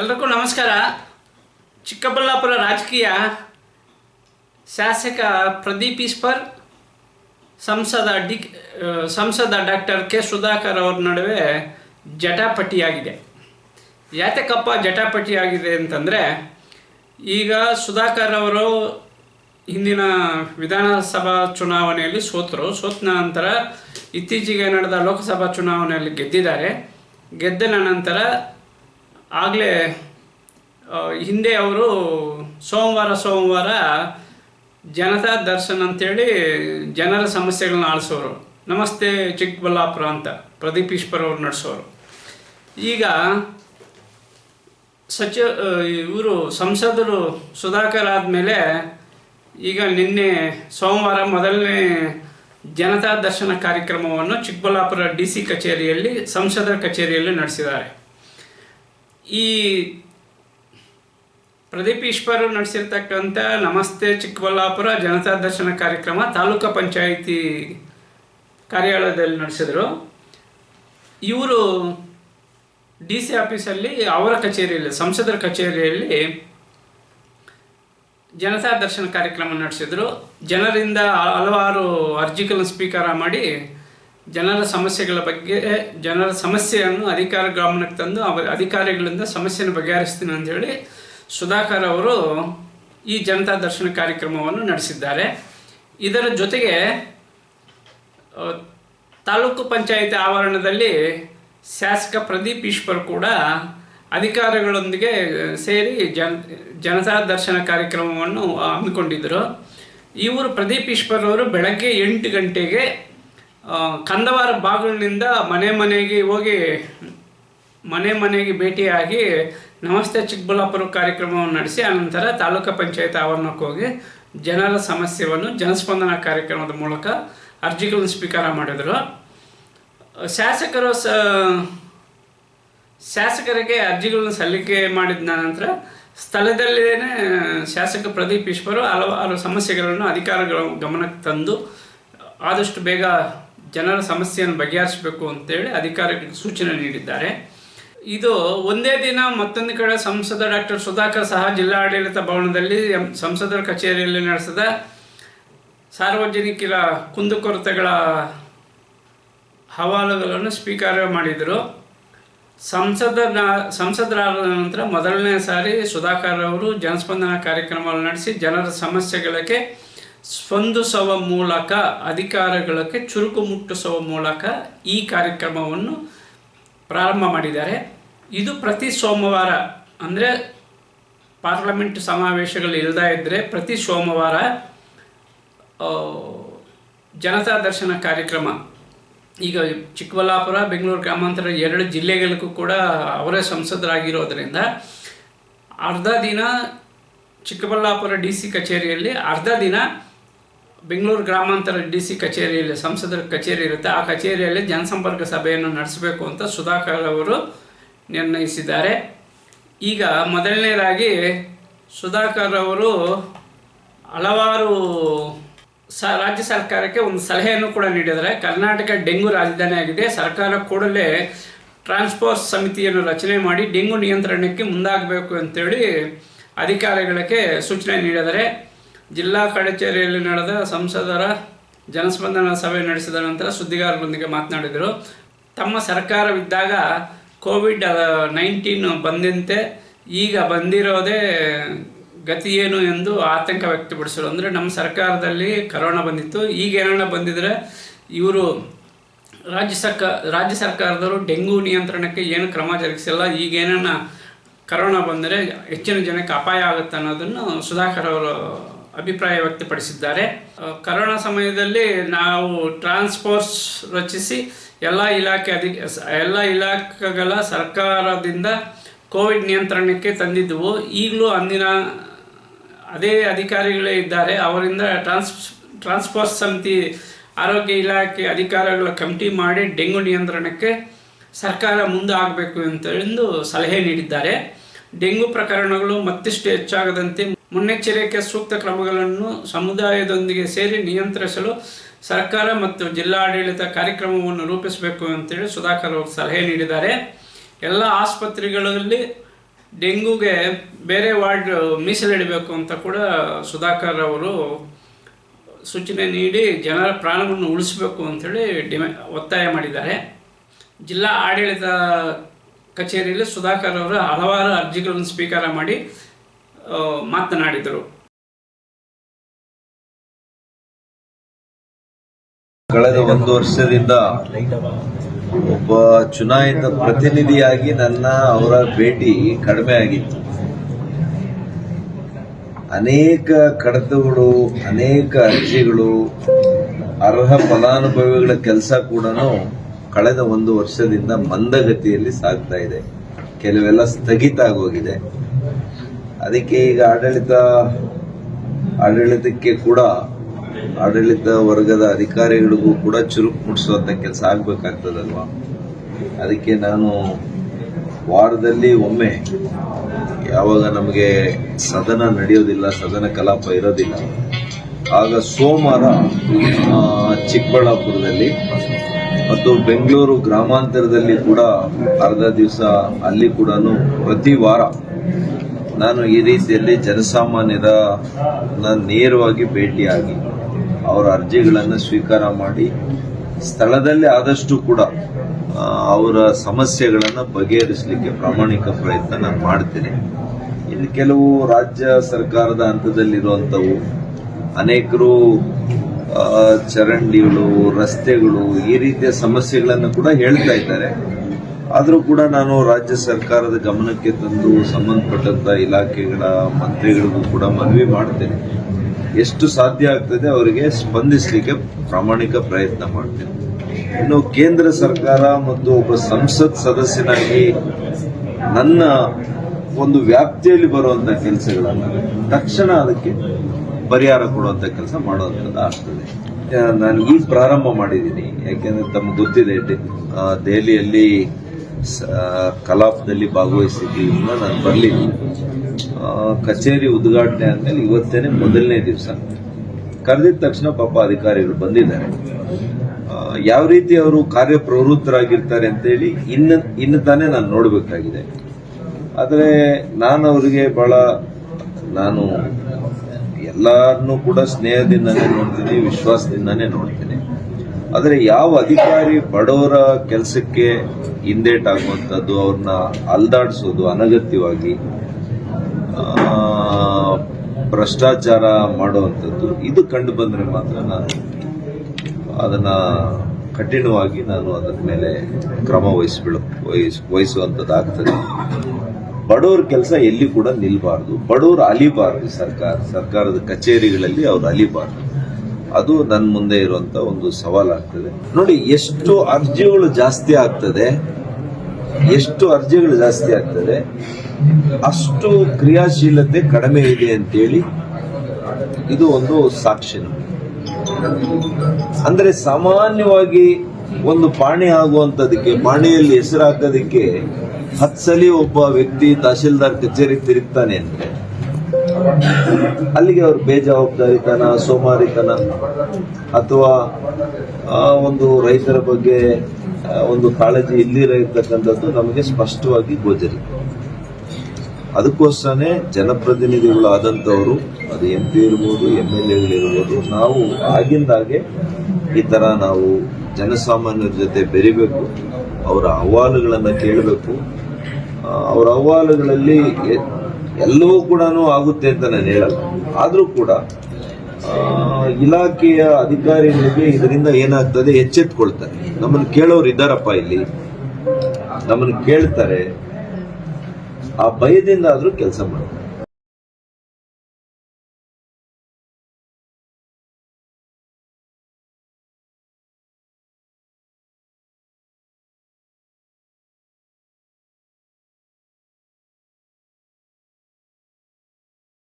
ಎಲ್ರಿಗೂ ನಮಸ್ಕಾರ. ಚಿಕ್ಕಬಳ್ಳಾಪುರ ರಾಜಕೀಯ ಶಾಸಕ ಪ್ರದೀಪ್ ಈಶ್ವರ್, ಸಂಸದ ಡಿ ಸಂಸದ ಡಾಕ್ಟರ್ ಕೆ ಸುಧಾಕರ್ ಅವ್ರ ನಡುವೆ ಜಟಾಪಟಿಯಾಗಿದೆ. ಯಾತಕಪ್ಪ ಜಟಾಪಟಿಯಾಗಿದೆ ಅಂತಂದರೆ, ಈಗ ಸುಧಾಕರ್ ಅವರು ಹಿಂದಿನ ವಿಧಾನಸಭಾ ಚುನಾವಣೆಯಲ್ಲಿ ಸೋತರು. ಸೋತ ನಂತರ ಇತ್ತೀಚೆಗೆ ನಡೆದ ಲೋಕಸಭಾ ಚುನಾವಣೆಯಲ್ಲಿ ಗೆದ್ದಿದ್ದಾರೆ. ಗೆದ್ದ ನಂತರ ಆಗಲೇ ಹಿಂದೆ ಅವರು ಸೋಮವಾರ ಸೋಮವಾರ ಜನತಾ ದರ್ಶನ್ ಅಂತೇಳಿ ಜನರ ಸಮಸ್ಯೆಗಳನ್ನ ಆಳಿಸೋರು. ನಮಸ್ತೆ ಚಿಕ್ಕಬಳ್ಳಾಪುರ ಅಂತ ಪ್ರದೀಪ್ ಈಶ್ವರ್ ಅವರು ನಡೆಸೋರು. ಈಗ ಸಚಿವ ಇವರು ಸಂಸದರು ಸುಧಾಕರ್ ಆದಮೇಲೆ ಈಗ ನಿನ್ನೆ ಸೋಮವಾರ ಮೊದಲನೇ ಜನತಾ ದರ್ಶನ ಕಾರ್ಯಕ್ರಮವನ್ನು ಚಿಕ್ಕಬಳ್ಳಾಪುರ ಡಿ ಸಿ ಕಚೇರಿಯಲ್ಲಿ ಸಂಸದರ ಕಚೇರಿಯಲ್ಲಿ ನಡೆಸಿದ್ದಾರೆ. ಈ ಪ್ರದೀಪ್ ಈಶ್ವರ್ ನಡೆಸಿರ್ತಕ್ಕಂಥ ನಮಸ್ತೆ ಚಿಕ್ಕಬಳ್ಳಾಪುರ ಜನತಾ ದರ್ಶನ ಕಾರ್ಯಕ್ರಮ ತಾಲೂಕು ಪಂಚಾಯಿತಿ ಕಾರ್ಯಾಲಯದಲ್ಲಿ ನಡೆಸಿದರು. ಇವರು ಡಿ ಸಿ ಆಫೀಸಲ್ಲಿ ಅವರ ಕಚೇರಿಯಲ್ಲಿ, ಸಂಸದರ ಕಚೇರಿಯಲ್ಲಿ ಜನತಾ ದರ್ಶನ ಕಾರ್ಯಕ್ರಮ ನಡೆಸಿದರು. ಜನರಿಂದ ಹಲವಾರು ಅರ್ಜಿಗಳನ್ನು ಸ್ವೀಕಾರ ಮಾಡಿ ಜನರ ಸಮಸ್ಯೆಗಳ ಬಗ್ಗೆ, ಜನರ ಸಮಸ್ಯೆಯನ್ನು ಅಧಿಕಾರ ಗಮನಕ್ಕೆ ತಂದು ಅವರ ಅಧಿಕಾರಿಗಳಿಂದ ಸಮಸ್ಯೆಯನ್ನು ಬಗೆಹರಿಸ್ತೀನಿ ಅಂತೇಳಿ ಸುಧಾಕರ್ ಅವರು ಈ ಜನತಾ ದರ್ಶನ ಕಾರ್ಯಕ್ರಮವನ್ನು ನಡೆಸಿದ್ದಾರೆ. ಇದರ ಜೊತೆಗೆ ತಾಲೂಕು ಪಂಚಾಯಿತಿ ಆವರಣದಲ್ಲಿ ಶಾಸಕ ಪ್ರದೀಪ್ ಈಶ್ವರ್ ಕೂಡ ಅಧಿಕಾರಿಗಳೊಂದಿಗೆ ಸೇರಿ ಜನ, ಜನತಾ ದರ್ಶನ ಕಾರ್ಯಕ್ರಮವನ್ನು ಹಮ್ಮಿಕೊಂಡಿದ್ದರು. ಇವರು ಪ್ರದೀಪ್ ಈಶ್ವರ್ ಅವರು ಬೆಳಗ್ಗೆ ಎಂಟು ಗಂಟೆಗೆ ಕಂದವಾರ ಬಾಗಿಲಿನಿಂದ ಮನೆ ಮನೆಗೆ ಹೋಗಿ ಮನೆ ಮನೆಗೆ ಭೇಟಿಯಾಗಿ ನಮಸ್ತೆ ಚಿಕ್ಕಬಳ್ಳಾಪುರ ಕಾರ್ಯಕ್ರಮವನ್ನು ನಡೆಸಿ, ಆನಂತರ ತಾಲೂಕು ಪಂಚಾಯತ್ ಆವರಣಕ್ಕೆ ಹೋಗಿ ಜನರ ಸಮಸ್ಯೆಯನ್ನು ಜನಸ್ಪಂದನ ಕಾರ್ಯಕ್ರಮದ ಮೂಲಕ ಅರ್ಜಿಗಳನ್ನು ಸ್ವೀಕಾರ ಮಾಡಿದರು. ಶಾಸಕರು ಸ, ಶಾಸಕರಿಗೆ ಅರ್ಜಿಗಳನ್ನು ಸಲ್ಲಿಕೆ ಮಾಡಿದ ನಂತರ ಸ್ಥಳದಲ್ಲೇ ಶಾಸಕ ಪ್ರದೀಪ್ ಈಶ್ವರು ಹಲವಾರು ಸಮಸ್ಯೆಗಳನ್ನು ಅಧಿಕಾರಿಗಳ ಗಮನಕ್ಕೆ ತಂದು ಆದಷ್ಟು ಬೇಗ ಜನರ ಸಮಸ್ಯೆಯನ್ನು ಬಗೆಹರಿಸಬೇಕು ಅಂತೇಳಿ ಅಧಿಕಾರಿಗಳಿಗೆ ಸೂಚನೆ ನೀಡಿದ್ದಾರೆ. ಇದು ಒಂದೇ ದಿನ ಮತ್ತೊಂದು ಕಡೆ ಸಂಸದ ಡಾಕ್ಟರ್ ಸುಧಾಕರ್ ಸಹ ಜಿಲ್ಲಾಡಳಿತ ಭವನದಲ್ಲಿ ಸಂಸದರ ಕಚೇರಿಯಲ್ಲಿ ನಡೆಸಿದ ಸಾರ್ವಜನಿಕರ ಕುಂದುಕೊರತೆಗಳ ಹವಾಲುಗಳನ್ನು ಸ್ವೀಕಾರ ಮಾಡಿದರು. ಸಂಸದನ, ಸಂಸದರಾದ ನಂತರ ಮೊದಲನೇ ಸಾರಿ ಸುಧಾಕರ್ ಅವರು ಜನಸ್ಪಂದನ ಕಾರ್ಯಕ್ರಮವನ್ನು ನಡೆಸಿ ಜನರ ಸಮಸ್ಯೆಗಳಿಗೆ ಸ್ಪಂದಿಸುವ ಮೂಲಕ, ಅಧಿಕಾರಗಳಕ್ಕೆ ಚುರುಕು ಮುಟ್ಟಿಸುವ ಮೂಲಕ ಈ ಕಾರ್ಯಕ್ರಮವನ್ನು ಪ್ರಾರಂಭ ಮಾಡಿದ್ದಾರೆ. ಇದು ಪ್ರತಿ ಸೋಮವಾರ, ಅಂದರೆ ಪಾರ್ಲಮೆಂಟ್ ಸಮಾವೇಶಗಳು ಇಲ್ಲದೇ ಇದ್ದರೆ ಪ್ರತಿ ಸೋಮವಾರ ಜನತಾ ದರ್ಶನ ಕಾರ್ಯಕ್ರಮ. ಈಗ ಚಿಕ್ಕಬಳ್ಳಾಪುರ, ಬೆಂಗಳೂರು ಗ್ರಾಮಾಂತರ ಎರಡು ಜಿಲ್ಲೆಗಳಿಗೂ ಕೂಡ ಅವರೇ ಸಂಸದರಾಗಿರೋದರಿಂದ ಅರ್ಧ ದಿನ ಚಿಕ್ಕಬಳ್ಳಾಪುರ ಡಿ ಸಿ ಕಚೇರಿಯಲ್ಲಿ, ಅರ್ಧ ದಿನ ಬೆಂಗಳೂರು ಗ್ರಾಮಾಂತರ ಡಿ ಸಿ ಕಚೇರಿಯಲ್ಲಿ, ಸಂಸದರ ಕಚೇರಿ ಇರುತ್ತೆ. ಆ ಕಚೇರಿಯಲ್ಲಿ ಜನಸಂಪರ್ಕ ಸಭೆಯನ್ನು ನಡೆಸಬೇಕು ಅಂತ ಸುಧಾಕರ್ ಅವರು ನಿರ್ಣಯಿಸಿದ್ದಾರೆ. ಈಗ ಮೊದಲನೇದಾಗಿ ಸುಧಾಕರ್ ಅವರು ಹಲವಾರು ಸ, ರಾಜ್ಯ ಸರ್ಕಾರಕ್ಕೆ ಒಂದು ಸಲಹೆಯನ್ನು ಕೂಡ ನೀಡಿದ್ದಾರೆ. ಕರ್ನಾಟಕ ಡೆಂಗು ರಾಜಧಾನಿ ಆಗಿದೆ. ಸರ್ಕಾರ ಕೂಡಲೇ ಟ್ರಾನ್ಸ್ಪೋರ್ಟ್ ಸಮಿತಿಯನ್ನು ರಚನೆ ಮಾಡಿ ಡೆಂಗು ನಿಯಂತ್ರಣಕ್ಕೆ ಮುಂದಾಗಬೇಕು ಅಂತೇಳಿ ಅಧಿಕಾರಿಗಳಿಗೆ ಸೂಚನೆ ನೀಡಿದ್ದಾರೆ. ಜಿಲ್ಲಾ ಕಚೇರಿಯಲ್ಲಿ ನಡೆದ ಸಂಸದರ ಜನಸ್ಪಂದನ ಸಭೆ ನಡೆಸಿದ ನಂತರ ಸುದ್ದಿಗಾರರೊಂದಿಗೆ ಮಾತನಾಡಿದರು. ತಮ್ಮ ಸರ್ಕಾರವಿದ್ದಾಗ ಕೋವಿಡ್ ನೈನ್ಟೀನ್ ಬಂದಂತೆ ಈಗ ಬಂದಿರೋದೇ ಗತಿ ಏನು ಎಂದು ಆತಂಕ ವ್ಯಕ್ತಪಡಿಸಿದರು. ಅಂದರೆ ನಮ್ಮ ಸರ್ಕಾರದಲ್ಲಿ ಕರೋನಾ ಬಂದಿತ್ತು. ಈಗ ಏನಾರ ಬಂದಿದ್ರೆ ಇವರು ರಾಜ್ಯ ಸರ್ಕಾರ ರಾಜ್ಯ ಸರ್ಕಾರದವರು ಡೆಂಗು ನಿಯಂತ್ರಣಕ್ಕೆ ಏನು ಕ್ರಮ ಜರುಗಿಸಿಲ್ಲ. ಏನನ್ನ ಕರೋನಾ ಬಂದರೆ ಹೆಚ್ಚಿನ ಜನಕ್ಕೆ ಅಪಾಯ ಆಗುತ್ತೆ ಅನ್ನೋದನ್ನು ಸುಧಾಕರ್ ಅವರು ಅಭಿಪ್ರಾಯ ವ್ಯಕ್ತಪಡಿಸಿದ್ದಾರೆ. ಕರೋನಾ ಸಮಯದಲ್ಲಿ ನಾವು ಟ್ರಾನ್ಸ್ಪೋರ್ಟ್ಸ್ ರಚಿಸಿ ಎಲ್ಲ ಇಲಾಖೆ ಅಧಿ ಎಲ್ಲ ಇಲಾಖೆಗಳ ಸರ್ಕಾರದಿಂದ ಕೋವಿಡ್ ನಿಯಂತ್ರಣಕ್ಕೆ ತಂದಿದ್ದವು. ಈಗಲೂ ಅಂದಿನ ಅದೇ ಅಧಿಕಾರಿಗಳೇ ಇದ್ದಾರೆ. ಅವರಿಂದ ಟ್ರಾನ್ಸ್, ಟ್ರಾನ್ಸ್ಪೋರ್ಟ್ ಸಮಿತಿ, ಆರೋಗ್ಯ ಇಲಾಖೆ ಅಧಿಕಾರಿಗಳ ಕಮಿಟಿ ಮಾಡಿ ಡೆಂಗು ನಿಯಂತ್ರಣಕ್ಕೆ ಸರ್ಕಾರ ಮುಂದೆ ಆಗಬೇಕು ಅಂತ ಎಂದು ಸಲಹೆ ನೀಡಿದ್ದಾರೆ. ಡೆಂಗು ಪ್ರಕರಣಗಳು ಮತ್ತಿಷ್ಟು ಹೆಚ್ಚಾಗದಂತೆ ಮುನ್ನೆಚ್ಚರಿಕೆ ಸೂಕ್ತ ಕ್ರಮಗಳನ್ನು ಸಮುದಾಯದೊಂದಿಗೆ ಸೇರಿ ನಿಯಂತ್ರಿಸಲು ಸರ್ಕಾರ ಮತ್ತು ಜಿಲ್ಲಾಡಳಿತ ಕಾರ್ಯಕ್ರಮವನ್ನು ರೂಪಿಸಬೇಕು ಅಂತೇಳಿ ಸುಧಾಕರ್ ಅವರು ಸಲಹೆ ನೀಡಿದ್ದಾರೆ. ಎಲ್ಲ ಆಸ್ಪತ್ರೆಗಳಲ್ಲಿ ಡೆಂಗೂಗೆ ಬೇರೆ ವಾರ್ಡ್ ಮೀಸಲಿಡಬೇಕು ಅಂತ ಕೂಡ ಸುಧಾಕರ್ ಅವರು ಸೂಚನೆ ನೀಡಿ ಜನರ ಪ್ರಾಣವನ್ನು ಉಳಿಸಬೇಕು ಅಂಥೇಳಿ ಡಿಮೆ, ಒತ್ತಾಯ ಮಾಡಿದ್ದಾರೆ. ಜಿಲ್ಲಾ ಆಡಳಿತ ಕಚೇರಿಯಲ್ಲಿ ಸುಧಾಕರ್ ಅವರು ಹಲವಾರು ಅರ್ಜಿಗಳನ್ನು ಸ್ವೀಕಾರ ಮಾಡಿ ಮಾತನಾಡಿದರು. ಕಳೆದ ಒಂದು ವರ್ಷದಿಂದ ಒಬ್ಬ ಚುನಾಯಿತ ಪ್ರತಿನಿಧಿಯಾಗಿ ನನ್ನ ಅವರ ಭೇಟಿ ಕಡಿಮೆ ಆಗಿತ್ತು. ಅನೇಕ ಕಡತಗಳು, ಅನೇಕ ಅರ್ಜಿಗಳು, ಅರ್ಹ ಫಲಾನುಭವಿಗಳ ಕೆಲಸ ಕೂಡ ಕಳೆದ ಒಂದು ವರ್ಷದಿಂದ ಮಂದಗತಿಯಲ್ಲಿ ಸಾಗ್ತಾ ಇದೆ. ಕೆಲವೆಲ್ಲ ಸ್ಥಗಿತ ಆಗೋಗಿದೆ. ಅದಕ್ಕೆ ಈಗ ಆಡಳಿತ, ಆಡಳಿತಕ್ಕೆ ಕೂಡ ಆಡಳಿತ ವರ್ಗದ ಅಧಿಕಾರಿಗಳಿಗೂ ಕೂಡ ಚುರುಕು ಮುಟ್ಟಿಸುವಂತ ಕೆಲಸ ಆಗ್ಬೇಕಾಗ್ತದಲ್ವಾ? ಅದಕ್ಕೆ ನಾನು ವಾರದಲ್ಲಿ ಒಮ್ಮೆ ಯಾವಾಗ ನಮಗೆ ಸದನ ನಡೆಯೋದಿಲ್ಲ, ಸದನ ಕಲಾಪ ಇರೋದಿಲ್ಲ, ಆಗ ಸೋಮವಾರ ಚಿಕ್ಕಬಳ್ಳಾಪುರದಲ್ಲಿ ಮತ್ತು ಬೆಂಗಳೂರು ಗ್ರಾಮಾಂತರದಲ್ಲಿ ಕೂಡ ಅರ್ಧ ದಿವಸ ಅಲ್ಲಿ ಕೂಡ ಪ್ರತಿ ವಾರ ನಾನು ಈ ರೀತಿಯಲ್ಲಿ ಜನಸಾಮಾನ್ಯರ ನೇರವಾಗಿ ಭೇಟಿಯಾಗಿ ಅವರ ಅರ್ಜಿಗಳನ್ನು ಸ್ವೀಕಾರ ಮಾಡಿ ಸ್ಥಳದಲ್ಲಿ ಆದಷ್ಟು ಕೂಡ ಅವರ ಸಮಸ್ಯೆಗಳನ್ನು ಬಗೆಹರಿಸಲಿಕ್ಕೆ ಪ್ರಾಮಾಣಿಕ ಪ್ರಯತ್ನ ನಾನು ಮಾಡ್ತೇನೆ. ಇನ್ನು ಕೆಲವು ರಾಜ್ಯ ಸರ್ಕಾರದ ಹಂತದಲ್ಲಿರುವಂಥವು ಅನೇಕರು ಚರಂಡಿಗಳು, ರಸ್ತೆಗಳು ಈ ರೀತಿಯ ಸಮಸ್ಯೆಗಳನ್ನು ಕೂಡ ಹೇಳ್ತಾ ಇದ್ದಾರೆ. ಆದರೂ ಕೂಡ ನಾನು ರಾಜ್ಯ ಸರ್ಕಾರದ ಗಮನಕ್ಕೆ ತಂದು ಸಂಬಂಧಪಟ್ಟಂಥ ಇಲಾಖೆಗಳ ಮಂತ್ರಿಗಳಿಗೂ ಕೂಡ ಮನವಿ ಮಾಡ್ತೇನೆ. ಎಷ್ಟು ಸಾಧ್ಯ ಆಗ್ತದೆ ಅವರಿಗೆ ಸ್ಪಂದಿಸಲಿಕ್ಕೆ ಪ್ರಾಮಾಣಿಕ ಪ್ರಯತ್ನ ಮಾಡ್ತೇನೆ. ಇನ್ನು ಕೇಂದ್ರ ಸರ್ಕಾರ ಮತ್ತು ಒಬ್ಬ ಸಂಸತ್ ಸದಸ್ಯನಾಗಿ ನನ್ನ ಒಂದು ವ್ಯಾಪ್ತಿಯಲ್ಲಿ ಬರುವಂತ ಕೆಲಸಗಳನ್ನ ತಕ್ಷಣ ಅದಕ್ಕೆ ಪರಿಹಾರ ಕೊಡುವಂತ ಕೆಲಸ ಮಾಡುವಂಥದ್ದು ಆಗ್ತದೆ. ನಾನು ಈಗ ಪ್ರಾರಂಭ ಮಾಡಿದ್ದೀನಿ. ಯಾಕೆಂದ್ರೆ ತಮ್ಗೆ ಗೊತ್ತಿದೆ ದೆಹಲಿಯಲ್ಲಿ ಕಲಾಪದಲ್ಲಿ ಭಾಗವಹಿಸಿದ್ದೀವಿ ಇನ್ನು ನಾನು ಬರಲಿಲ್ಲ. ಕಚೇರಿ ಉದ್ಘಾಟನೆ ಆದಮೇಲೆ ಇವತ್ತೇನೆ ಮೊದಲನೇ ದಿವಸ. ಕರೆದಿದ ತಕ್ಷಣ ಪಾಪ ಅಧಿಕಾರಿಗಳು ಬಂದಿದ್ದಾರೆ. ಯಾವ ರೀತಿ ಅವರು ಕಾರ್ಯಪ್ರವೃತ್ತರಾಗಿರ್ತಾರೆ ಅಂತೇಳಿ ಇನ್ನು ಇನ್ನು ತಾನೇ ನಾನು ನೋಡಬೇಕಾಗಿದೆ. ಆದರೆ ನಾನು ಅವರಿಗೆ ಬಹಳ, ನಾನು ಎಲ್ಲರನ್ನೂ ಕೂಡ ಸ್ನೇಹದಿಂದನೇ ನೋಡ್ತೀನಿ, ವಿಶ್ವಾಸದಿಂದನೇ ನೋಡ್ತೀನಿ. ಆದರೆ ಯಾವ ಅಧಿಕಾರಿ ಬಡವರ ಕೆಲಸಕ್ಕೆ ಹಿಂದೇಟಾಗುವಂಥದ್ದು ಅವ್ರನ್ನ ಅಲ್ದಾಡಿಸೋದು ಅನಗತ್ಯವಾಗಿ ಭ್ರಷ್ಟಾಚಾರ ಮಾಡುವಂಥದ್ದು, ಇದು ಕಂಡು ಬಂದರೆ ಮಾತ್ರ ನಾನು ಅದನ್ನ ಕಠಿಣವಾಗಿ ನಾನು ಅದರ ಮೇಲೆ ಕ್ರಮ ವಹಿಸ್ಬಿಡ ವಹಿಸ್, ವಹಿಸುವಂಥದ್ದಾಗ್ತದೆ. ಬಡವ್ರ ಕೆಲಸ ಎಲ್ಲಿ ಕೂಡ ನಿಲ್ಲಬಾರ್ದು ಬಡವರು ಅಲಿಬಾರ್ದು ಸರ್ಕಾರ, ಸರ್ಕಾರದ ಕಚೇರಿಗಳಲ್ಲಿ ಅವ್ರು ಅಲಿಬಾರ್ದು. ಅದು ನನ್ನ ಮುಂದೆ ಇರುವಂತ ಒಂದು ಸವಾಲಾಗ್ತದೆ ನೋಡಿ, ಎಷ್ಟು ಅರ್ಜಿಗಳು ಜಾಸ್ತಿ ಆಗ್ತದೆ, ಎಷ್ಟು ಅರ್ಜಿಗಳು ಜಾಸ್ತಿ ಆಗ್ತದೆ, ಅಷ್ಟು ಕ್ರಿಯಾಶೀಲತೆ ಕಡಿಮೆ ಇದೆ ಅಂತೇಳಿ ಇದು ಒಂದು ಸಾಕ್ಷಿ. ಅಂದ್ರೆ ಸಾಮಾನ್ಯವಾಗಿ ಒಂದು ಪಾಣಿ ಆಗುವಂತದಕ್ಕೆ, ಪಾಣಿಯಲ್ಲಿ ಹೆಸರು ಹಾಕೋದಕ್ಕೆ ಹತ್ತು ಸಲ ಒಬ್ಬ ವ್ಯಕ್ತಿ ತಹಶೀಲ್ದಾರ್ ಕಚೇರಿ ತಿರುಗ್ತಾನೆ ಅಂದ್ರೆ ಅಲ್ಲಿಗೆ ಅವ್ರ ಬೇಜವಾಬ್ದಾರಿತನ, ಸೋಮಾರಿತನ ಅಥವಾ, ಆ, ಒಂದು ರೈತರ ಬಗ್ಗೆ ಒಂದು ಕಾಳಜಿ ಇಲ್ಲಿರ ಇರತಕ್ಕಂಥದ್ದು ನಮಗೆ ಸ್ಪಷ್ಟವಾಗಿ ಗೋಚರಿ. ಅದಕ್ಕೋಸ್ಕರನೇ ಜನಪ್ರತಿನಿಧಿಗಳು ಆದಂಥವರು ಅದು ಎಂ ಪಿ ಇರ್ಬೋದು ಎಂ ಎಲ್ ಎಗಳಿರ್ಬೋದು ನಾವು ಆಗಿಂದಾಗೆ ಈ ಥರ ನಾವು ಜನಸಾಮಾನ್ಯರ ಜೊತೆ ಬೆರಿಬೇಕು, ಅವರ ಅಹವಾಲುಗಳನ್ನು ಕೇಳಬೇಕು. ಅವರ ಅಹವಾಲುಗಳಲ್ಲಿ ಎಲ್ಲವೂ ಕೂಡ ಆಗುತ್ತೆ ಅಂತ ನಾನು ಹೇಳಲ್ಲ. ಆದರೂ ಕೂಡ ಇಲಾಖೆಯ ಅಧಿಕಾರಿಗಳಿಗೆ ಇದರಿಂದ ಏನಾಗ್ತದೆ ಎಚ್ಚೆತ್ಕೊಳ್ತಾರೆ. ನಮ್ಮನ್ನು ಕೇಳೋರು ಇದ್ದಾರಪ್ಪ ಇಲ್ಲಿ. ನಮ್ಮನ್ನು ಕೇಳ್ತಾರೆ. ಆ ಭಯದಿಂದ ಆದರೂ ಕೆಲಸ ಮಾಡ್ತಾರೆ.